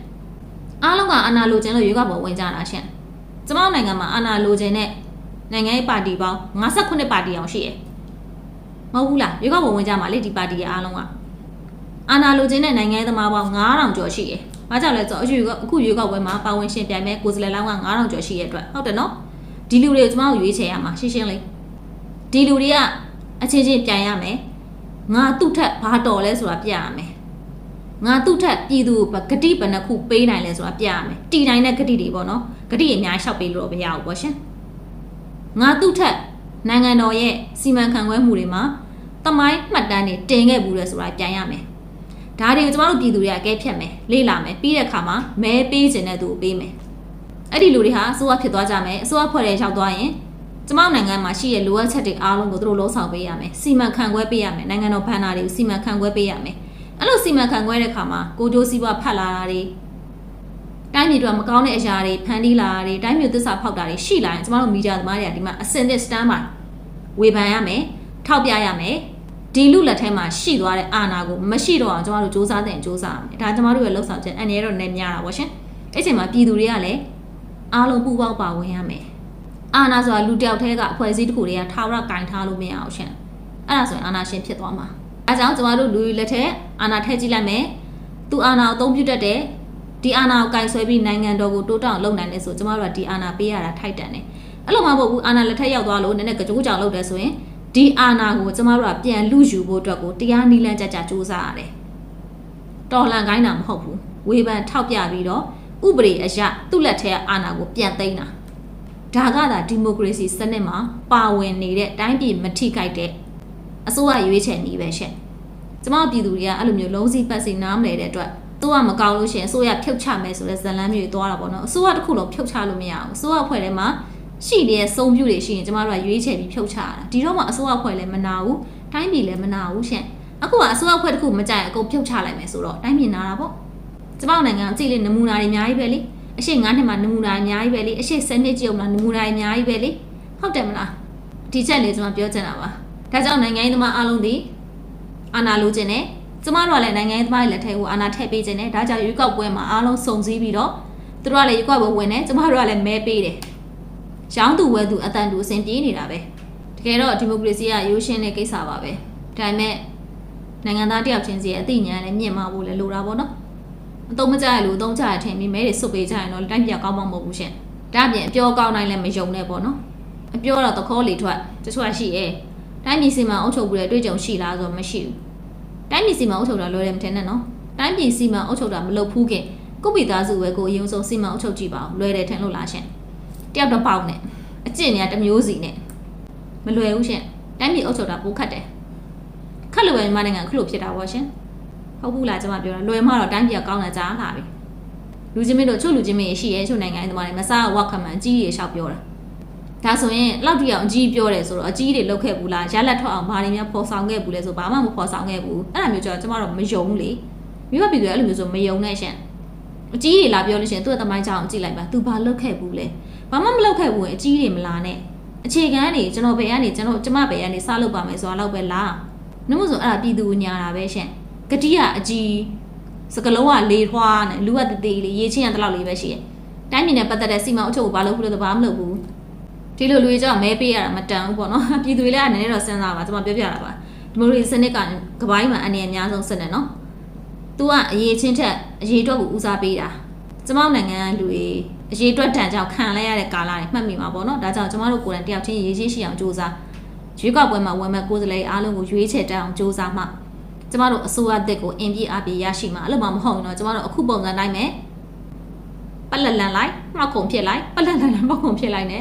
Speaker 1: အားလုံးကအာဏာလိုချင်လို့ရွေးကောက်ပွဲဝင်ကြတာရှင့်ကျမတို့နိုင်ငံမှာအာဏာလိုချင်တဲ့နိုင်ငံရေးပါတီပေါင်း58ပါတီအောင်ရှိတယ်မဟုတ်ဘူးလားရွေးကောက်ပွဲဝင်ကြမှာလေဒီပါတီရဲ့အားလုံးကအာဏာလိုချင်တဲ့နိုင်ငံရေးသမားပေါင်း9000ကျော်ရှိတယ်ဘာကြောင့်လဲဆိုတော့အခုအခုရွေးကောက်ပွဲမှာပါဝင်ရှင်ပြိုင်မဲ့ကိုယ်စားလှယ်လောင်းက9000ကျော်ရှိရဲ့အတွက်ဟုတ်တယ်နော်ဒီလူတွေကိုကျမတို့ရွေးချယ်ရမှာရှင်းရှင်းလေး ဒီလူတွေကအချင်းချင်းပြိုင်ရမယ်ငါသူ့ထက်ဘာတော်လဲဆိုတာပြရမယ်ငါသူ့ထက်ပြည်သူဂတိဘယ်နှခုပေးနိုင်လဲဆိုတာပြရမယ်တီတိုင်းတဲ့ဂတိတွေပေါ့နော်ဂတိအများကြီးလျှောက်ပေးလို့တော့မရဘူးပေါ့ရှင်ငါသူ့ထက်နိုင်ငံတော်ရဲ့စီမံခန့်ခွဲမှုတွေမှာတမိုင်းမှတ်တမ်းတွေတင်ခဲ့ဘူးလဲဆိုတာပြန်ရမယ်ဒါတွေကိုကျမတို့ပြည်သူတွေကအကဲဖြတ်မယ်လေ့လာမယ်ပြီးတဲ့အခါမှာမဲပေးခြင်းတဲ့သူကိုပေးမယ်အဲ့ဒီလူတွေဟာအစိုးရဖြစ်သွားကြမယ်အစိုးရဖွဲ့တဲ့ရောက်သွားရင် ကျမနိုင်ငံမှာရှိတဲ့လိုအပ်ချက်တွေအားလုံးကိုသူတို့လုံးဆောင်ပေးရမယ်စီမံခန့်ခွဲပေးရမယ်နိုင်ငံတော်ဘဏ္ဍာတွေကိုစီမံခန့်ခွဲပေးရမယ်အဲ့လိုစီမံခန့်ခွဲတဲ့အခါမှာကိုကျိုးစည်းပွားဖတ်လာတာတွေတိုင်းပြည်တော်မကောင်းတဲ့အရာတွေဖန်တီးလာတာတွေတိုင်းမျိုးသစ္စာဖောက်တာတွေရှိလာရင်ကျမတို့မီဒီယာသမားတွေကဒီမှာအစင်သစ်စတန်းပါဝေဖန်ရမယ်ထောက်ပြရမယ်ဒီလူလက်ထဲမှာရှိသွားတဲ့အာဏာကိုမရှိတော့အောင်ကျမတို့စူးစမ်းတဲ့စူးစမ်းရမယ်ဒါကျမတို့ရဲ့လှုပ်ဆောင်ချက်အနေနဲ့တော့နည်းများတာပေါ့ရှင်အဲ့ချိန်မှာပြည်သူတွေကလည်းအားလုံးပူးပေါင်းပါဝင်ရမယ် အာဏာဆိုတာလူတယောက်တည်းကအဖွဲ့အစည်းတစ်ခုတည်းကထားရကင်ထားလို့မရအောင်ရှင်အဲ့ဒါဆိုရင်အာဏာရှင်ဖြစ်သွားမှာအဲကြောင့်ကျမတို့လူလက်ထက်အာဏာထည့်ကြည့်လိုက်မယ်သူအာဏာကိုအသုံးပြုတတ်တယ်ဒီအာဏာကိုကင်ဆွဲပြီးနိုင်ငံတော်ကိုတိုးတောင်လုပ်နိုင်တယ်ဆိုကျမတို့ကဒီအာဏာပေးရတာထိုက်တန်တယ်အဲ့လိုမှမဟုတ်ဘူးအာဏာလက်ထက်ရောက်သွားလို့နည်းနည်းကြိုးကြောင်လုပ်တယ်ဆိုရင်ဒီအာဏာကိုကျမတို့ကပြန်လူယူဖို့အတွက်ကိုတရားနည်းလမ်းကြကြစူးစမ်းရတယ်တော်လှန်ခိုင်းတာမဟုတ်ဘူးဝေဖန်ထောက်ပြပြီးတော့ဥပဒေအရသူ့လက်ထက်အာဏာကိုပြန်သိမ်းတာ ဒါကသာဒီမိုကရေစီစနစ်မှာပါဝင်နေတဲ့တိုင်းပြည်မထိခိုက်တဲ့အစိုးရရွေးချယ်နည်းပဲရှင့်ကျမတို့ပြည်သူတွေကအဲ့လိုမျိုးလုံးစည်းပတ်စီနားမလဲတဲ့အတွက်သူကမကောင်းလို့ရှရင်အစိုးရဖြုတ်ချမယ်ဆိုတဲ့ဇလန်းမျိုးတွေသွားတာပေါ့နော်အစိုးရတစ်ခုလုံးဖြုတ်ချလို့မရဘူးအစိုးရအဖွဲ့ထဲမှာရှိတဲ့စုံပြူတွေရှိရင်ကျမတို့ကရွေးချယ်ပြီးဖြုတ်ချရတာဒီတော့မှအစိုးရအဖွဲ့လည်းမနာဘူးတိုင်းပြည်လည်းမနာဘူးရှင့်အခုကအစိုးရအဖွဲ့တစ်ခုမကြိုက်အကုန်ဖြုတ်ချလိုက်မယ်ဆိုတော့တိုင်းပြည်နာတာပေါ့ကျမတို့နိုင်ငံအကြည့်လေးနမူနာတွေအများကြီးပဲလေ အရှိ9နှစ်မှာနမူနာအများကြီးပဲလေအရှိ10နှစ်ကြည့်အောင်လားနမူနာအများကြီးပဲလေဟုတ်တယ်မလားဒီချက်လေးကျွန်မပြောချင်တာပါဒါကြောင့်နိုင်ငံရေးသမားအားလုံးဒီအာဏာလိုချင်တယ်ကျမတို့ကလည်းနိုင်ငံရေးသမားတွေလက်ထက်ကိုအာဏာထည့်ပေးခြင်းနဲ့ဒါကြောင့်ရွေးကောက်ပွဲမှာအားလုံးစုံစည်းပြီးတော့သူတို့ကလည်းရွေးကောက်ပွဲဝင်တယ်ကျမတို့ကလည်းမဲပေးတယ်ရောင်းသူဝယ်သူအတန်တူအဆင်ပြေးနေတာပဲတကယ်တော့ဒီမိုကရေစီကရိုးရှင်းတဲ့ကိစ္စပါပဲဒါပေမဲ့နိုင်ငံသားတယောက်ချင်းစီရဲ့အသိဉာဏ်နဲ့မြင့်မာဖို့လည်းလိုတာပေါ့နော် အတုံးမကြရလို့အတုံးကြရထင်ပြီးမဲတွေစွတ်ပေးကြရင်တော့တိုင်းပြကောင်းမှမဟုတ်ဘူးရှင်ဒါအပြင်အပြောကောင်းတိုင်းလည်းမယုံနဲ့ပေါ့နော်အပြောတော့သခေါ်လေထွက်တချို့ကရှိရဲ့တိုင်းပြည်စီမံအုပ်ချုပ်မှုရဲ့အတွေ့အကြုံရှိလားဆိုတော့မရှိဘူးတိုင်းပြည်စီမံအုပ်ချုပ်တာလွယ်တယ်မထင်နဲ့နော်တိုင်းပြည်စီမံအုပ်ချုပ်တာမလုပ်ဘူးခင်ကိုယ့်မိသားစုပဲကိုအရင်ဆုံးစီမံအုပ်ချုပ်ကြည့်ပါဦးလွယ်တယ်ထင်လို့လားရှင်တယောက်တော့ပေါက်နဲ့အကျင့်တွေကတစ်မျိုးစီနဲ့မလွယ်ဘူးရှင်တိုင်းပြည်အုပ်ချုပ်တာပိုခက်တယ်ခက်လို့ပဲမြန်မာနိုင်ငံခုလိုဖြစ်တာပေါ့ရှင် ဟုတ်ဘူးလားကျွန်မပြောတာလွယ်မှတော့တိုင်းပြည်ကကောင်းတာကြားလာပြီလူချင်းမင်းတို့ချုပ်လူချင်းမင်းရှိရဲ့ချုပ်နိုင်ငံရေးသမားတွေမစားဝက်ခမန်အကြီးကြီးရှောက်ပြောတာဒါဆိုရင်လောက်တိအောင်အကြီးပြောတယ်ဆိုတော့အကြီးတွေလောက်ခဲ့ဘူးလားရလက်ထွက်အောင်ဘာတွေများပေါ်ဆောင်ခဲ့ဘူးလဲဆိုဘာမှမပေါ်ဆောင်ခဲ့ဘူးအဲ့ဒါမျိုးကျတော့ကျမတို့မယုံဘူးလေမိဘပြည်သူတွေအဲ့လိုမျိုးဆိုမယုံနဲ့ရှင်အကြီးတွေလာပြောလို့ရှင်သူ့ရဲ့တမိုင်းကြောင်ကြည့်လိုက်ပါ तू ဘာလောက်ခဲ့ဘူးလဲဘာမှမလောက်ခဲ့ဘူးအကြီးတွေမလာနဲ့အခြေခံကနေကျွန်တော်ဘယ်ကနေကျွန်တော်ကျမဘယ်ကနေစလုပ်ပါမယ်ဆိုတာတော့ပဲလားနှမို့ဆိုအဲ့ဒါပြည်သူညာတာပဲရှင် ဂတိကအကြီးစကလုံးကလေထွားနဲ့လူကတသေးလေးရေးချင်းရတဲ့လောက်လေးပဲရှိရဲ့တိုင်းပြည်နဲ့ပတ်သက်တဲ့စီမံအုပ်ချုပ်ကိုဘာလုပ်ဘူးလဲတော့ဘာမှမလုပ်ဘူးဒီလိုလူတွေကြောင့်မဲပေးရတာမတန်ဘူးပေါ့နော်ပြည်သူတွေလည်းအနေနဲ့တော့စဉ်းစားပါကျွန်မပြောပြတာပါဒီမိုကရေစီစနစ်ကကပိုင်းမှာအနေအများဆုံးစနစ်နော်။ तू ကအရေးချင်းထက်အရေးအတွက်ကိုဦးစားပေးတာ။ကျွန်မနိုင်ငံလူတွေအရေးအတွက်တန်ကြောင့်ခံလိုက်ရတဲ့ကာလတွေမှတ်မိမှာပေါ့နော်။ဒါကြောင့်ကျွန်မတို့ကိုယ်တိုင်တယောက်ချင်းရေးချင်းရှိအောင်ကြိုးစားရွေးကောက်ပွဲမှာဝင်မဲ့ကိုယ်စားလှယ်အားလုံးကိုရွေးချယ်တက်အောင်ကြိုးစားမှ ကျမတို့အစိုးရအသစ်ကိုအင်ပြည့်အပြည့်ရရှိမှာအဲ့လိုမှမဟုတ်ဘူးเนาะကျမတို့အခုပုံစံတိုင်းပဲပလက်လန်လိုက်မှောက်ခုံဖြစ်လိုက်ပလက်လန်လိုက်မှောက်ခုံဖြစ်လိုက် ਨੇ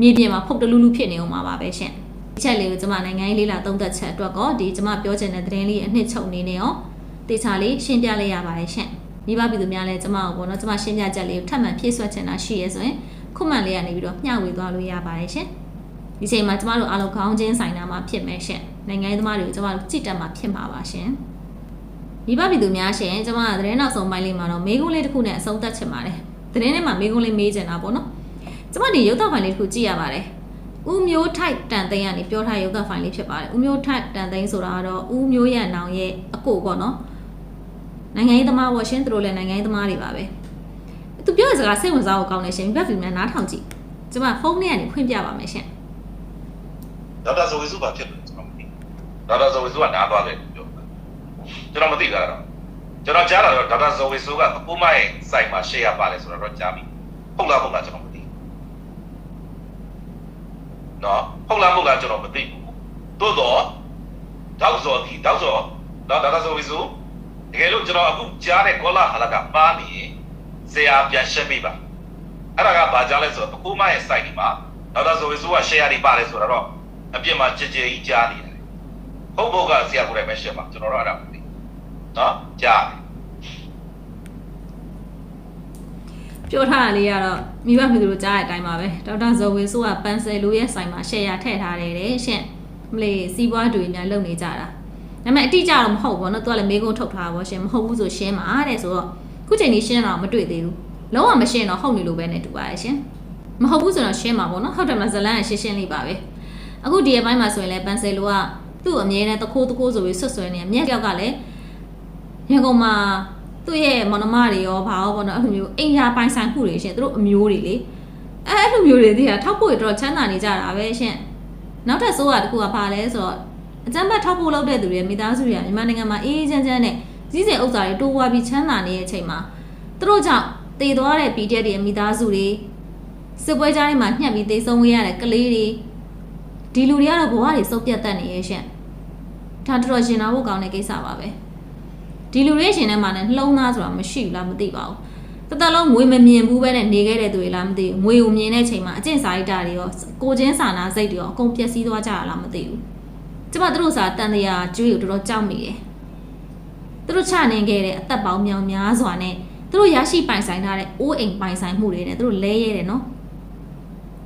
Speaker 1: မြေပြင်မှာဖုတ်တလူလူဖြစ်နေအောင်ပါပါပဲရှင်ဒီချက်လေးကိုကျွန်မနိုင်ငံရေးလေးလာသုံးသက်ချက်အတွက်ကောဒီကျွန်မပြောချင်တဲ့သတင်းလေးအနှစ်ချုပ်နေနေရောတေချာလေးရှင်းပြလိုက်ရပါတယ်ရှင်မိဘပြည်သူများလည်းကျွန်မကိုပေါ့နော်ကျွန်မရှင်းပြချက်လေးကိုထပ်မံဖြည့်ဆွတ်ချင်တာရှိရဲဆိုရင်ခုမှန်လေးကနေပြီးတော့မျှဝေသွားလို့ရပါတယ်ရှင်ဒီချိန်မှာကျွန်မတို့အားလုံးခေါင်းချင်းဆိုင်တာမှာဖြစ်မယ်ရှင် နိုင်ငံရေးသမားတွေကိုကျွန်မတို့ကြည့်တက်မှာဖြစ်မှာပါရှင်မိဘပြည်သူများရှင်ကျွန်မကသတင်းနောက်ဆုံးပိုင်းလေးမှာတော့မေးခွန်းလေးတစ်ခုနဲ့အဆုံးသတ်ချင်ပါတယ်သတင်းထဲမှာမေးခွန်းလေးမေးချင်တာပေါ့နော်ကျမဒီရုပ်သံဖိုင်လေးတစ်ခုကြည့်ရပါတယ်။ဦးမျိုးထိုက်တန်သိန်းကနေပြောထားရုပ်သံဖိုင်လေးဖြစ်ပါတယ်။ဦးမျိုးထိုက်တန်သိန်းဆိုတာကတော့ဦးမျိုးရန်နောင်ရဲ့အကိုပေါ့နော်။နိုင်ငံရေးသမားဝရှင်သူတို့လည်းနိုင်ငံရေးသမားတွေပါပဲ။သူပြောတဲ့စကားစိတ်ဝင်စားဖို့ကောင်းတယ်ရှင်။ဘက်ဖီမြန်နားထောင်ကြည့်။ကျမဖုန်းထဲကနေဖွင့်ပြပါမယ်ရှင်
Speaker 3: ဒေါက်တာဇော်ဝေစုဘာဖြစ်လဲကျွန်တော်မသိ ဒေါက်တာဇော်ဝေစုကနားသွားတယ်ပြောတာကျွန်တော်မသိတာတော့ကျွန်တော်ကြားတာတော့ဒေါက်တာဇော်ဝေစုကကိုမရဲ့စိုက်မှာ share ပါတယ်ဆိုတော့ကြားပြီဟုတ်လားဟုတ်လားကျွန်တော်မသိနော်ဟုတ်လားဟုတ်လားကျွန်တော်မသိဘူးသို့တော့ဒေါက်ဇော်ဒီဒေါက်ဇော်နော်ဒေါက်တာဇော်ဝေစုတကယ်လို့ကျွန်တော်အခုကြားတဲ့ကောလာဟာလကပါနေဆရာပြန်ရှင်းပေးပါအဲ့ဒါကဘာကြားလဲဆိုတော့ကိုမရဲ့ site ဒီမှာဒေါက်တာဇော်ဝေစုက share တွေပါတယ်ဆိုတော့အပြစ်မှာကြည်ကြည်ကြီးကြားနေတယ် ဟုတ်ဖို့ကဆရာကိုယ်တိုင်ပဲရှင်းပါကျွန်တော်တော့အဲ့ဒါမသိနော်ကြား
Speaker 1: ပြောထားတာလေးကတော့မိဘမိသူတို့ကြားတဲ့အတိုင်းပါပဲဒေါက်တာဇော်ဝေဆိုးကပန်ဆယ်လိုရဲ့ဆိုင်မှာရှယ်ယာထည့်ထားတယ်တဲ့ရှင့်မလေးစီးပွားတွေများလုပ်နေကြတာဒါပေမဲ့အတိအကျတော့မဟုတ်ဘောနော်သူကလည်းမေးခွန်းထုတ်ထားပါရှင်မဟုတ်ဘူးဆိုရှင်းပါတဲ့ဆိုတော့ခုချိန်ကြီးရှင်းတော့မတွေ့သေးဘူးလုံးဝမရှင်းတော့ဟုတ်နေလို့ပဲနဲ့တူပါရဲ့ရှင်မဟုတ်ဘူးဆိုတော့ရှင်းပါဘောနော်ဟုတ်တယ်မလားဇလန်ကရှင်းရှင်းလေးပါပဲအခုဒီရက်ပိုင်းမှာဆိုရင်လည်းပန်ဆယ်လိုက သူ့အမြဲတမ်းတခိုးတခိုးဆိုပြီးဆွတ်ဆွဲနေတယ်။မြက်ကြောက်ကလည်းရန်ကုန်မှာသူ့ရဲ့မောင်နှမတွေရောဘာရောပေါ့နော်အဲ့လိုမျိုးအိမ်ယာပိုင်ဆိုင်မှုတွေရှင်သူတို့အမျိုးတွေလေအဲအဲ့လိုမျိုးတွေတည်းကထောက်ဖို့ရတော့ချမ်းသာနေကြတာပဲရှင်နောက်ထပ်ဆိုးရတစ်ခုကဘာလဲဆိုတော့အကြမ်းဖက်ထောက်ဖို့လုပ်တဲ့သူတွေမိသားစုတွေကမြန်မာနိုင်ငံမှာအေးအေးချမ်းချမ်းနဲ့ကြီးစင်ဥစ္စာတွေတိုးဝါပြီးချမ်းသာနေတဲ့အချိန်မှာသူတို့ကြောင့်တည်သွားတဲ့ PDF တွေမိသားစုတွေစစ်ပွဲကြားထဲမှာညှက်ပြီးတေဆုံးခဲ့ရတဲ့ကလေးတွေ ဒီလူတွေကတော့ဘဝတွေစုပ်ပြတ်တတ်နေရဲ့ရှင်ဒါတော်တော်ရှင်နာဖို့ကောင်းတဲ့ကိစ္စပါပဲဒီဒီလူတွေရှင်ထဲမှာလည်းနှလုံးသားဆိုတာမရှိဘူးလားမသိပါဘူးတသက်လုံးငွေမမြင်ဘူးပဲနဲ့နေခဲ့တဲ့သူတွေလားမသိဘူးငွေကိုမြင်တဲ့ချိန်မှာအကျင့်စာရိတ္တတွေရောကိုချင်းစာနာစိတ်တွေရောအကုန်ပျက်စီးသွားကြတာလားမသိဘူးကျမတို့စာတန်တရားကျွေးကိုတော်တော်ကြောက်မိတယ်သူတို့ချနေခဲ့တဲ့အသက်ပေါင်းမြောင်များစွာနဲ့သူတို့ရရှိပိုင်ဆိုင်ထားတဲ့အိုးအိမ်ပိုင်ဆိုင်မှုတွေနဲ့သူတို့လဲရဲတယ်နော်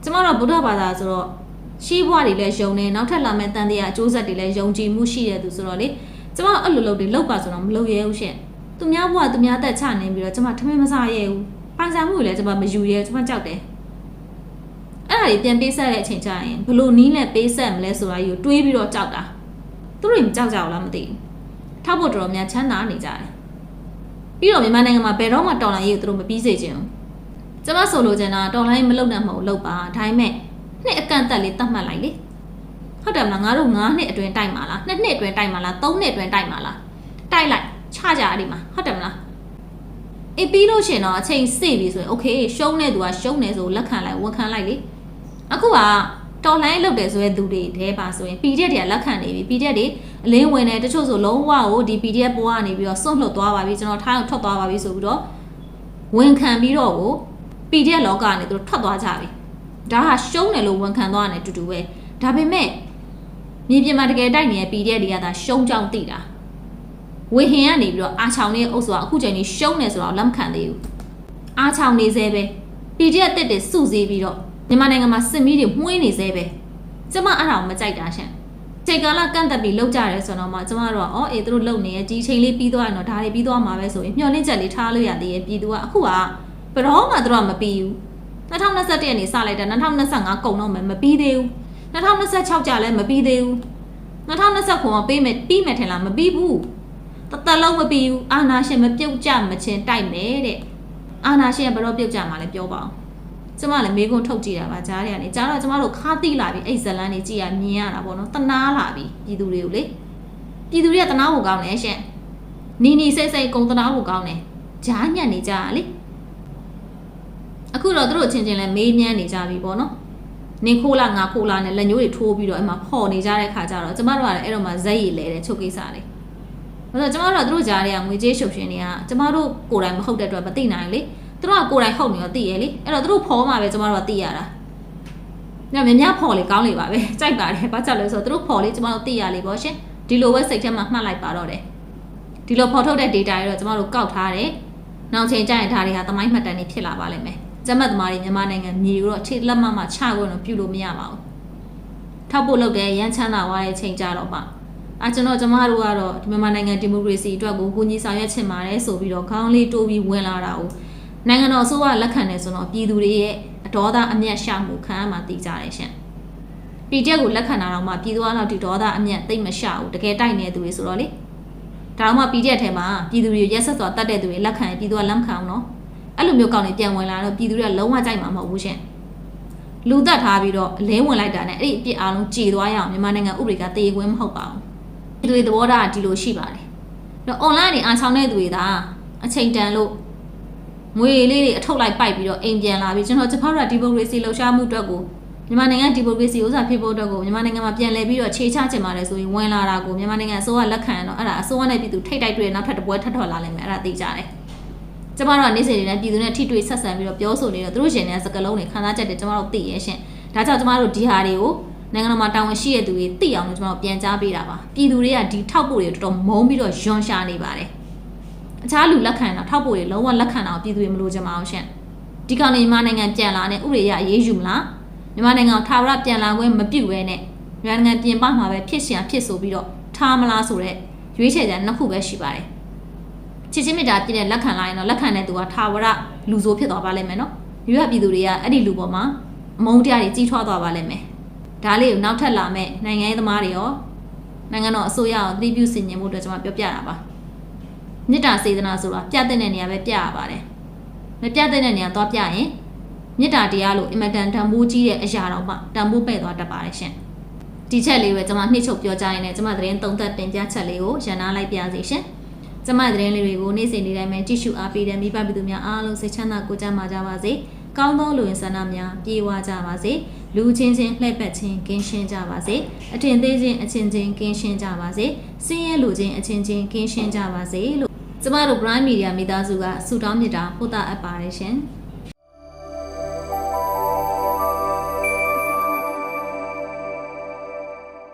Speaker 1: ကျမတို့ဗုဒ္ဓဘာသာဆိုတော့ ရှိဘွားတွေလည်းယုံနေနောက်ထပ်လာမဲ့တန်တရားအကျိုးဆက်တွေလည်းယုံကြည်မှုရှိတဲ့သူဆိုတော့လေကျမအဲ့လိုလုပ်တွေလောက်ပါဆိုတော့မလုပ်ရဲဘူးရှင့်သူများဘွားသူများတက်ချနေပြီးတော့ကျမထမင်းမစားရဲဘူးပိုင်ဆိုင်မှုတွေလည်းကျမမယူရဲကျမကြောက်တယ်အဲ့ဒါကြီးပြန်ပေးဆက်တဲ့အချိန်ကျရင်ဘလို့နီးနဲ့ပေးဆက်မလဲဆိုတာကြီးကိုတွေးပြီးတော့ကြောက်တာသူတို့ရင်ကြောက်ကြအောင်လားမသိဘူးထောက်ဖို့တော်တော်များချမ်းသာနေကြတယ်ပြီးတော့မြန်မာနိုင်ငံမှာဘယ်တော့မှတော်လိုင်းရေးကိုသူတို့မပြီးစေချင်ဘူးကျမဆိုလိုချင်တာတော်လိုင်းမလုပ်နိုင်မဟုတ်လုပ်ပါဒါပေမဲ့ နှစ်အကန့်အသတ်လေးတတ်မှတ်လိုက်လေဟုတ်တယ်မလားငါတို့9နှစ်အတွင်းတိုက်မှာလား2နှစ်အတွင်းတိုက်မှာလား3နှစ်အတွင်းတိုက်မှာလားတိုက်လိုက်ချကြအဲ့ဒီမှာဟုတ်တယ်မလားအေးပြီးလို့ရှင်တော့အချိန်စေ့ပြီဆိုရင်โอเคရှုံးတဲ့သူကရှုံးတယ်ဆိုလက်ခံလိုက်ဝန်ခံလိုက်လေအခုကတော်လိုင်းလုတ်တယ်ဆိုရဲသူတွေတဲပါဆိုရင် PDF တွေကလက်ခံနေပြီ PDF တွေအလင်းဝင်တယ်တချို့ဆိုလုံးဝကိုဒီ PDF ပေါ်ကနေပြီးတော့စွန့်လွတ်သွားပါပြီကျွန်တော်ထိုင်းအောင်ထွက်သွားပါပြီဆိုပြီးတော့ဝန်ခံပြီးတော့ကို PDF လောကကနေသူတို့ထွက်သွားကြပြီ ဒါဟာရှုံးတယ်လို့ဝန်ခံသွားတယ်တူတူပဲဒါပေမဲ့မြေပြင်မှာတကယ်တိုက်နေတဲ့ PDF တွေကသာရှုံးကြောင်းသိတာဝေဟင်ကနေပြီးတော့အာချောင်နေအုပ်စုကအခုချိန်ကြီးရှုံးနေဆိုတော့လက်မခံသေးဘူးအာချောင်နေသေးပဲ PDF တက်တယ်စုစည်းပြီးတော့မြန်မာနိုင်ငံမှာစစ်မီးတွေမှုန်းနေသေးပဲကျမအဲ့ဒါကိုမကြိုက်တာရှင့်ချိန်ကာလကန့်တက်ပြီးလောက်ကြရဲဆိုတော့မှကျမတို့ကအော်အေးသူတို့လုံနေရဲ့ဒီချိန်လေးပြီးသွားရင်တော့ဒါတွေပြီးသွားမှာပဲဆိုရင်မျှော်လင့်ချက်လေးထားလို့ရသေးရဲ့ပြည်သူကအခုကဘယ်တော့မှသူတို့ကမပြီးဘူး 2021ရက်နေ့စလိုက်တာ2025ကုန်တော့မယ်မပြီးသေးဘူး2026ကြလည်းမပြီးသေးဘူး2029ကပေးမယ်ပြီးမယ်ထင်လားမပြီးဘူးတသက်လုံးမပြီးဘူးအာနာရှင်မပြုတ်ကြမချင်းတိုက်မယ်တဲ့အာနာရှင်ကဘယ်တော့ပြုတ်ကြမှာလဲပြောပါအောင်ကျမလည်းမေးခွန်းထုတ်ကြည့်တာပါကြားရနေကြားတော့ကျမတို့ခါတိလာပြီအဲ့ဇလန်းနေကြည့်ရမြင်ရတာပေါ့နော်တနာလာပြီပြည်သူတွေကိုလေပြည်သူတွေကတနာဖို့ကောင်းတယ်ရှင့်နီနီစိတ်စိတ်ကုံတနာဖို့ကောင်းတယ်ကြားညံ့နေကြရလေ အခုတော့သူတို့အချင်းချင်းလည်းမေးမြန်းနေကြပြီပေါ့နော်နင်ခိုးလာငါခိုးလာနဲ့လက်ညှိုးတွေထိုးပြီးတော့အဲ့မှာဖော်နေကြတဲ့ခါကျတော့ကျမတို့ကလည်းအဲ့တော့မှဇက်ရည်လဲတဲ့ချုပ်ကိစ္စလေးဘာလို့ကျမတို့ကသူတို့ကြားတွေကငွေကြေးရှုပ်ရှင်တွေကကျမတို့ကိုယ်တိုင်မဟုတ်တဲ့အတွက်မသိနိုင်လေသူတို့ကကိုယ်တိုင်ဟုတ်နေတော့သိရလေအဲ့တော့သူတို့ဖော်မှပဲကျမတို့ကသိရတာညမများဖော်လေကောင်းလေပါပဲကြိုက်ပါတယ်ဘာကြောင့်လဲဆိုတော့သူတို့ဖော်လေကျမတို့သိရလေပေါ့ရှင်ဒီလိုပဲစိတ်ထဲမှာမှတ်လိုက်ပါတော့တယ်ဒီလိုဖော်ထုတ်တဲ့ data တွေတော့ကျမတို့ကောက်ထားတယ်နောက်ချိန်ကျရင်ဒါတွေဟာသမိုင်းမှတ်တမ်းတွေဖြစ်လာပါလိမ့်မယ် ကျမတ်သမားတွေမြန်မာနိုင်ငံမြေကိုတော့အခြေလက်မမချခွင့်တော့ပြုလို့မရပါဘူးထောက်ဖို့လုပ်တဲ့ရန်ချမ်းသာသွားတဲ့ချိန်ကြတော့မှအာကျွန်တော်ကျမတို့ကတော့ဒီမြန်မာနိုင်ငံဒီမိုကရေစီအတွက်ကိုကိုကြီးဆောင်ရွက်ချင်ပါတယ်ဆိုပြီးတော့ခေါင်းလေးတိုးပြီးဝင်လာတာကိုနိုင်ငံတော်အစိုးရလက်ခံတယ်ဆိုတော့ပြည်သူတွေရဲ့အဒေါသအမျက်ရှာမှုခံရမှသိကြတယ်ရှင်ပြည်ချက်ကိုလက်ခံတာတော့မှပြည်သူအလောက်ဒီဒေါသအမျက်သိမ့်မရှာဘူးတကယ်တိုက်နေတဲ့သူတွေဆိုတော့လေဒါတော့မှပြည်ချက်ထဲမှာပြည်သူတွေရက်ဆက်စွာတတ်တဲ့သူတွေလက်ခံရင်ပြည်သူကလက်မခံအောင်နော် အဲ့လိုမျိုးကောင်းနေပြန်ဝင်လာတော့ပြည်သူတွေကလုံးဝကြိုက်မှာမဟုတ်ဘူးရှင်လူသက်ထားပြီးတော့အလင်းဝင်လိုက်တာနဲ့အဲ့ဒီအပြစ်အားလုံးကြေသွားရအောင်မြန်မာနိုင်ငံဥပဒေကတည်ခွင့်မဟုတ်ပါဘူးဒီလိုသဘောထားဒီလိုရှိပါတယ်တော့ online နေအားချောင်းတဲ့သူတွေဒါအချိန်တန်လို့ငွေလေးတွေအထုတ်လိုက်ပိုက်ပြီးတော့အိမ်ပြန်လာပြီးကျွန်တော်ဂျပန်ကဒီမိုကရေစီလှုပ်ရှားမှုအတွက်ကိုမြန်မာနိုင်ငံဒီမိုကရေစီဥစ္စာဖြစ်ဖို့အတွက်ကိုမြန်မာနိုင်ငံမှာပြန်လည်ပြီးတော့ခြေချချင်ပါတယ်ဆိုရင်ဝင်လာတာကိုမြန်မာနိုင်ငံအစိုးရလက်ခံရတော့အဲ့ဒါအစိုးရနဲ့ပြည်သူထိတ်တိုက်တွေ့နောက်ထပ်တစ်ပွဲထပ်ထွက်လာလိမ့်မယ်အဲ့ဒါသိကြတယ် ကျမတို့ကနေ့စဉ်တွေနဲ့ပြည်သူနဲ့ထိတွေ့ဆက်ဆံပြီးတော့ပြောဆိုနေတော့သူတို့ရှင်တဲ့စကလုံးတွေခံစားချက်တွေကျမတို့သိရရှင်ဒါကြောင့်ကျမတို့ဒီဟာတွေကိုနိုင်ငံတော်မှာတာဝန်ရှိတဲ့သူတွေသိအောင်လို့ကျမတို့ပြန်ကြားပေးတာပါပြည်သူတွေကဒီထောက်ပို့တွေတော်တော်မုန်းပြီးတော့ယွန်ရှာနေပါတယ်အခြားလူလက်ခံတာထောက်ပို့တွေလုံးဝလက်ခံတာကိုပြည်သူတွေမလိုချင်ပါအောင်ရှင်ဒီကောင်နေမြန်မာနိုင်ငံပြန်လာတဲ့ဥပဒေရအရေးယူမလားမြန်မာနိုင်ငံထာဝရပြန်လာခွင့်မပြုတ်ဘဲနဲ့မြန်မာနိုင်ငံပြင်ပမှာပဲဖြစ်ရှင်ဖြစ်ဆိုပြီးတော့ထားမလားဆိုတော့ရွေးချယ်ချက်နှစ်ခုပဲရှိပါတယ် ချစ်ချင်းမြတ်တာပြည့်တဲ့လက်ခံလာရင်တော့လက်ခံတဲ့သူကထာဝရလူဆိုဖြစ်သွားပါလိမ့်မယ်နော်ရွေးရပြည်သူတွေကအဲ့ဒီလူပေါ်မှာအမုန်းတရားတွေကြီးထွားသွားပါလိမ့်မယ်ဒါလေးကိုနောက်ထပ်လာမဲ့နိုင်ငံရေးသမားတွေရောနိုင်ငံတော်အစိုးရကိုသတိပြုဆင်ခြင်မှုအတွက်ကျွန်မပြောပြတာပါမေတ္တာစေတနာဆိုတာပြတ်တဲ့နေရာပဲပြရပါတယ်မပြတ်တဲ့နေရာသွားပြရင်မေတ္တာတရားလို့အင်မတန်တန်ဖိုးကြီးတဲ့အရာတော့မှတန်ဖိုးပဲ့သွားတတ်ပါတယ်ရှင်ဒီချက်လေးပဲကျွန်မနှိမ့်ချုပ်ပြောကြရင်လည်းကျွန်မသတင်းသုံးသက်တင်ပြချက်လေးကိုရန်နာလိုက်ပြစေရှင် ကျမသတင်းလေးတွေကိုနေ့စဉ်နေ့တိုင်းပဲကြည့်ရှုအားပေးတဲ့မိဘပြည်သူများအားလုံးစိတ်ချမ်းသာကိုကြမ်းပါကြပါစေ။ကောင်းသောလူဝင်ဆန္ဒများပြေဝကြပါစေ။လူချင်းချင်းလှည့်ပတ်ချင်းကင်းရှင်းကြပါစေ။အထင်သေးချင်းအချင်းချင်းကင်းရှင်းကြပါစေ။စင်းရဲလူချင်းအချင်းချင်းကင်းရှင်းကြပါစေလို့ကျမတို့ Prime Media မိသားစုကဆူတောင်းမြစ်တာပို့တာအပ်ပါတယ်ရှင်။